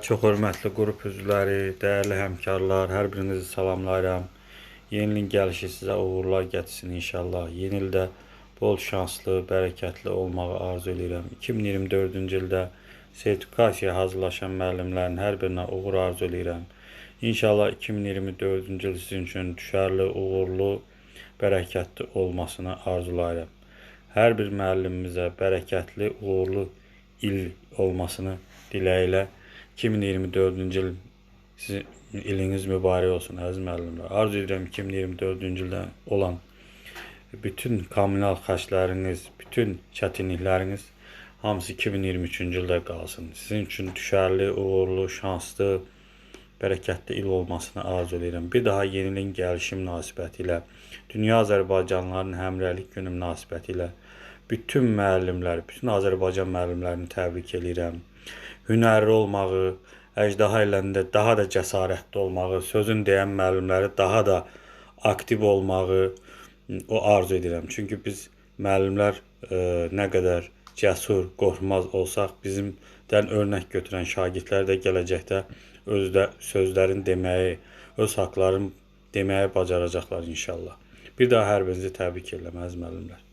Çox hörmətli qrup üzvləri, dəyərli həmkarlar, hər birinizi salamlayıram. Yeni ilin gəlişi sizə uğurlar gətirsin inşallah. Yeni ildə bol şanslı, bərəkətli olmağı arzu edirəm. 2024-cü ildə sertifikasiyaya hazırlaşan müəllimlərin hər birinə uğur arzu edirəm. İnşallah 2024-cü il sizin üçün düşərli, uğurlu, bərəkətli olmasını arzulayıram. Hər bir müəllimimizə bərəkətli, uğurlu il olmasını diləyilə 2024-cü il sizin iliniz mübarək olsun əziz müəllimlər. Arzu edirəm 2024-cü ildə olan bütün kommunal xərcləriniz, bütün çətinlikləriniz hamısı 2023-cü ildə. Sizin üçün düşərli, uğurlu, şanslı, bərəkətli il olmasını arzu edirəm. Bir daha yeni ilin gəlişi münasibətilə, Dünya Azərbaycanlıların Həmrəylik Günü münasibətilə bütün müəllimləri, bütün Azərbaycan müəllimlərini təbrik edirəm. Hünərli olmağı, əjdaha eləndə daha da cəsarətli olmağı, sözün deyən müəllimləri daha da aktiv olmağı o arzu edirəm. Çünki biz müəllimlər e, nə qədər cəsur, qorxmaz olsaq, bizimdən örnək götürən şagirdlər də gələcəkdə özdə sözlərin deməyi, öz haqlarını deməyi bacaracaqlar inşallah. Bir daha hər birinizi təbrik edirəm əziz müəllimlər.